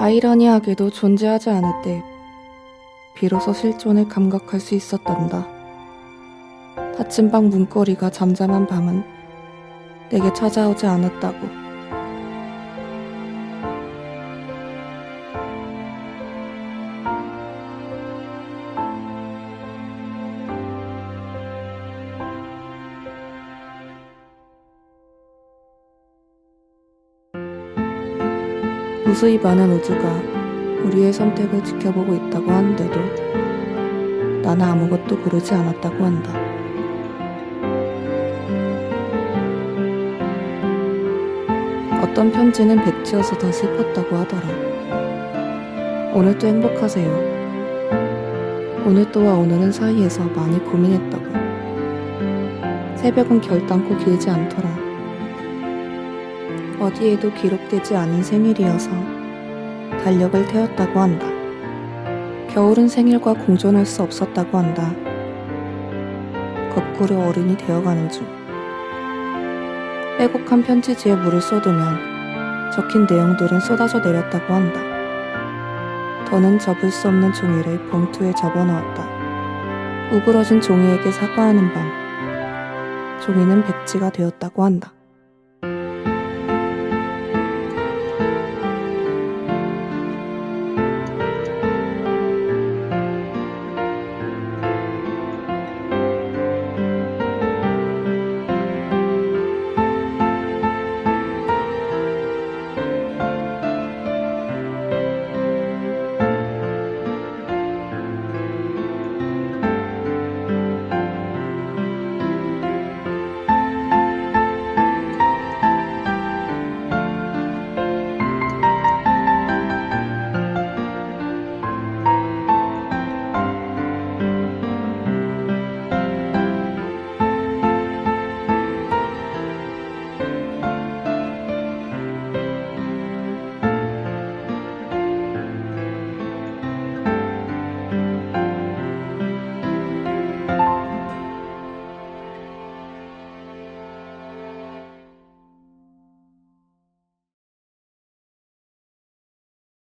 아이러니하게도 존재하지 않을 때 비로소 실존을 감각할 수 있었단다. 닫힌 방 문고리가 잠잠한 밤은 내게 찾아오지 않았다고. 무수히 많은 우주가 우리의 선택을 지켜보고 있다고 하는데도 나는 아무것도 고르지 않았다고 한다. 어떤 편지는 백지여서 더 슬펐다고 하더라. 오늘도 행복하세요. 오늘도와 오늘은 사이에서 많이 고민했다고. 새벽은 결단코 길지 않더라. 어디에도 기록되지 않은 생일이어서 달력을 태웠다고 한다. 겨울은 생일과 공존할 수 없었다고 한다. 거꾸로 어른이 되어가는 중. 빼곡한 편지지에 물을 쏟으면 적힌 내용들은 쏟아져 내렸다고 한다. 더는 접을 수 없는 종이를 봉투에 접어넣었다. 우그러진 종이에게 사과하는 밤. 종이는 백지가 되었다고 한다.